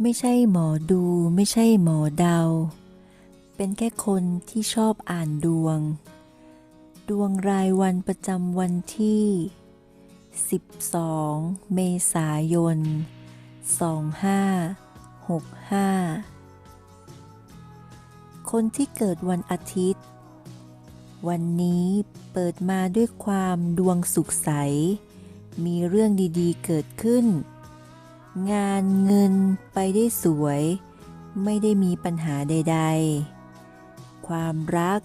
ไม่ใช่หมอดู ไม่ใช่หมอเดา เป็นแค่คนที่ชอบอ่านดวง ดวงรายวันประจำวันที่ 12 เมษายน 2565 คนที่เกิดวันอาทิตย์ วันนี้เปิดมาด้วยความดวงสุขใส มีเรื่องดีๆเกิดขึ้น งานเงินไปได้สวย ไม่ได้มีปัญหาใด ๆ ความรัก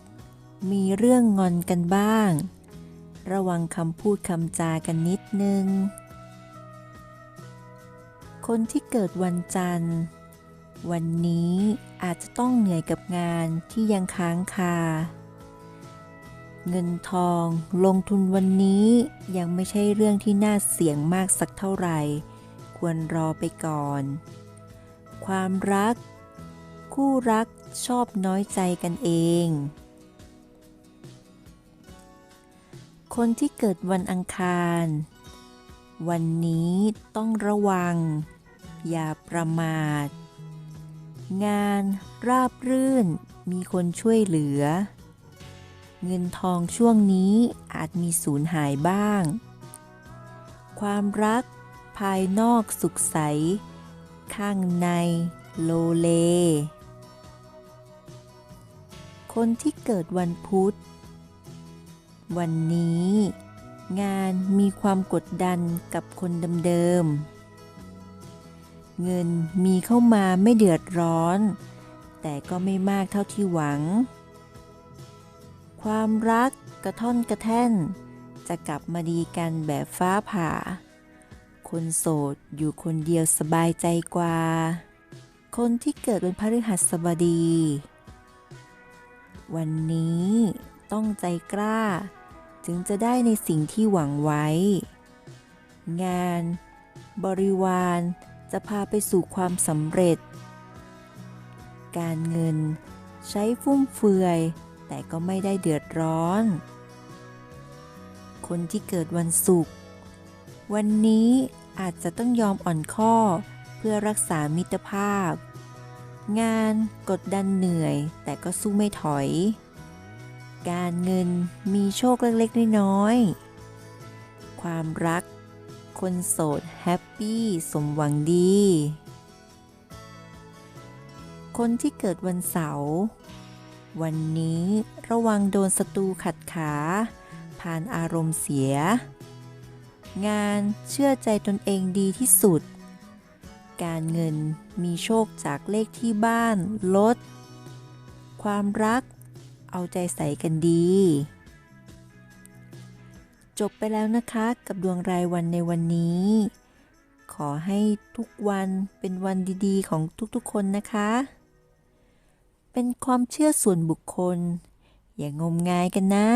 มีเรื่องงอนกันบ้าง ระวังคำพูดคำจากันนิดนึง คนที่เกิดวันจันทร์ วันนี้อาจจะต้องเหนื่อยกับงานที่ยังค้างคา เงินทองลงทุนวันนี้ยังไม่ใช่เรื่องที่น่าเสี่ยงมากสักเท่าไหร่ ควรรอไปก่อน ความรัก คู่รักชอบน้อยใจกันเอง คนที่เกิดวันอังคาร วันนี้ต้องระวัง อย่าประมาท งานราบรื่นมีคนช่วยเหลือ เงินทองช่วงนี้อาจมีสูญหายบ้าง ความรัก ภายนอกสุขใส ข้างในโลเล คนที่เกิดวันพุธ วันนี้ งานมีความกดดันกับคนเดิมๆ เงินมีเข้ามาไม่เดือดร้อน แต่ก็ไม่มากเท่าที่หวัง ความรักกระท่อนกระแท่นจะกลับมาดีกันแบบฟ้าผ่า คนโสดอยู่คนเดียวสบายใจกว่า คนที่เกิดวันพฤหัสบดี วันนี้ต้องใจกล้า ถึงจะได้ในสิ่งที่หวังไว้ งาน บริวารจะพาไปสู่ความสำเร็จ การเงินใช้ฟุ่มเฟือย แต่ก็ไม่ได้เดือดร้อน คนที่เกิดวันศุกร์ วันนี้อาจจะต้องยอมอ่อนข้อเพื่อรักษามิตรภาพ งานกดดันเหนื่อย แต่ก็สู้ไม่ถอย การเงินมีโชคเล็กๆน้อยๆความรัก คนโสดแฮปปี้สมหวังดี คนที่เกิดวันเสาร์วันนี้ระวังโดนศัตรูขัดขา ผ่านอารมณ์เสีย งานเชื่อใจตนเองดีที่สุด การเงินมีโชคจากเลขที่บ้านลด ความรัก เอาใจใส่กันดี จบไปแล้วนะคะกับดวงรายวันในวันนี้ ขอให้ทุกวันเป็นวันดีๆ ของทุกๆคนนะคะ เป็นความเชื่อส่วนบุคคล อย่างงมงายกันนะ